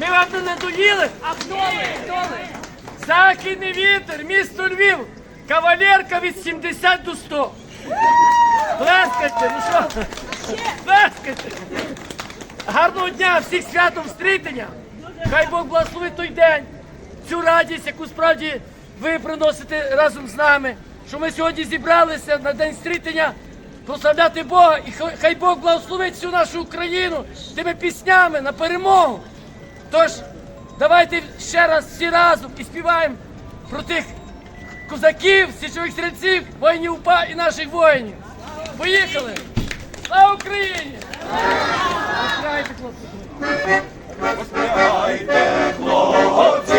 Ми вам не надоїли, а вдоли, вдоли. Західний вітер, місто Львів, кавалерка від 70 до 100. Плескайте, ну що? Плескайте. Гарного дня, всіх святом встрітення. Хай Бог благословить той день, цю радість, яку справді ви приносите разом з нами, що ми сьогодні зібралися на день стрітення, прославляти Бога, і хай Бог благословить всю нашу Україну тими піснями на перемогу. Тож, давайте ще раз всі разом і співаємо про тих козаків, січових стрільців, воїнів УПА і наших воїнів. Поїхали! Слава Україні! Грайте, хлопці. Всі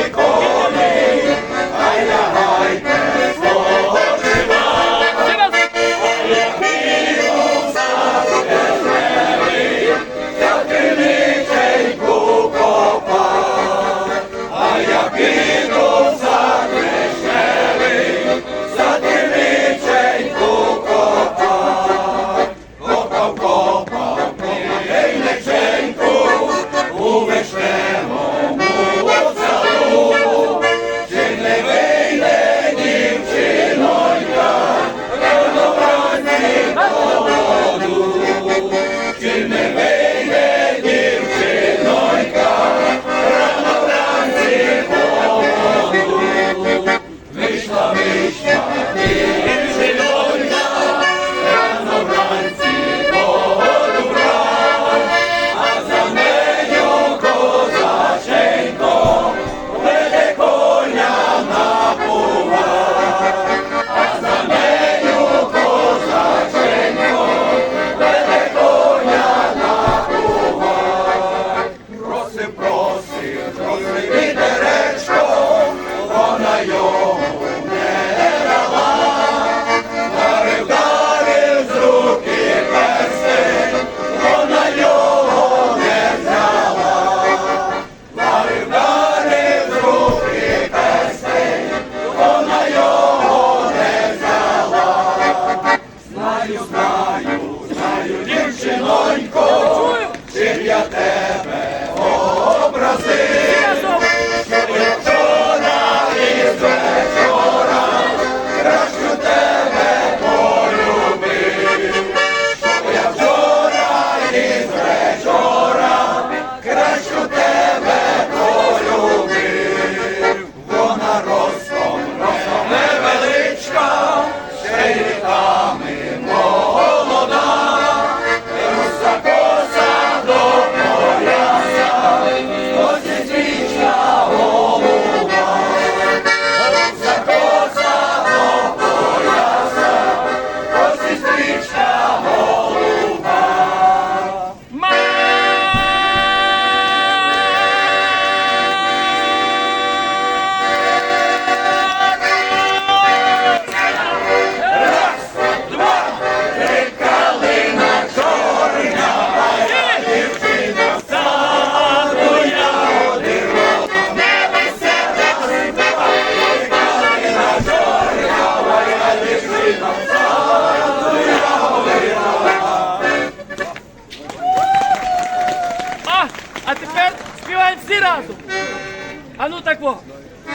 Amen.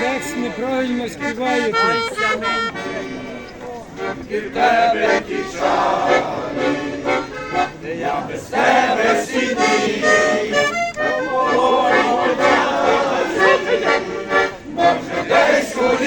Текст неправильно. І в тебе ті де я без тебе сидів. Може, десь у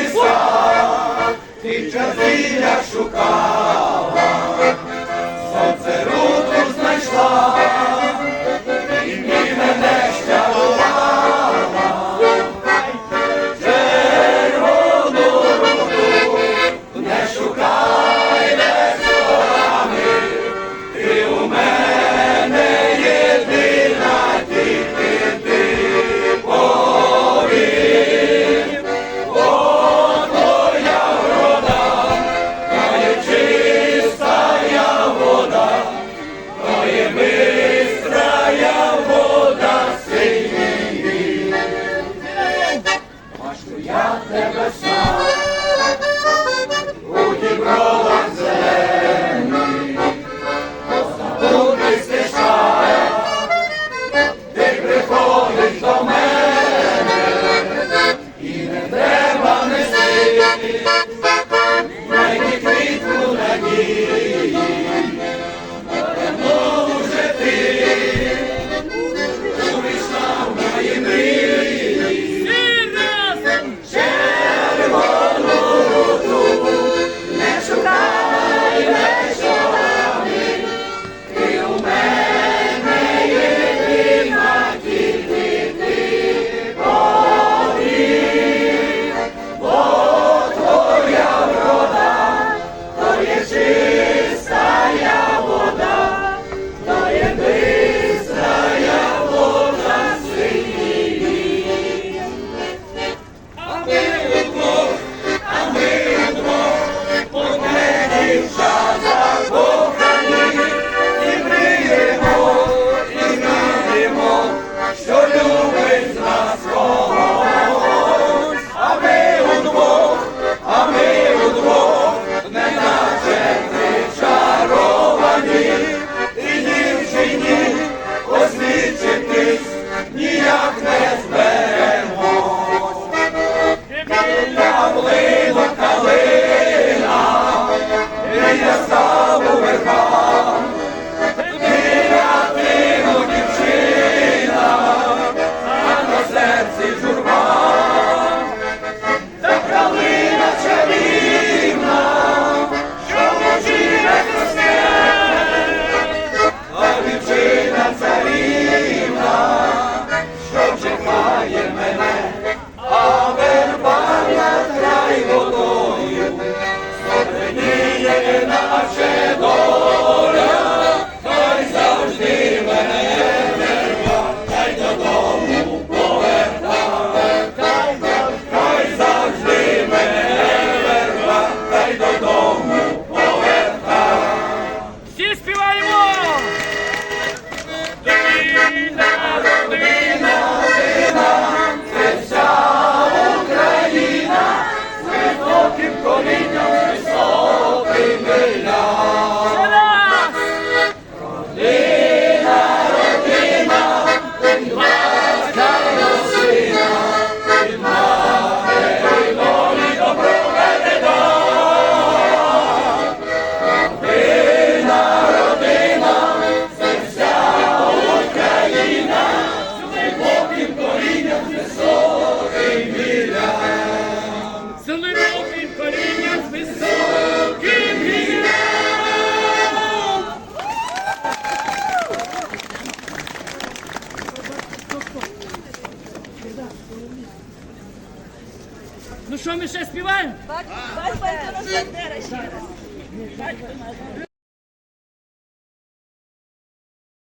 що, ми ще співаємо? Батько наш Бандера ще раз.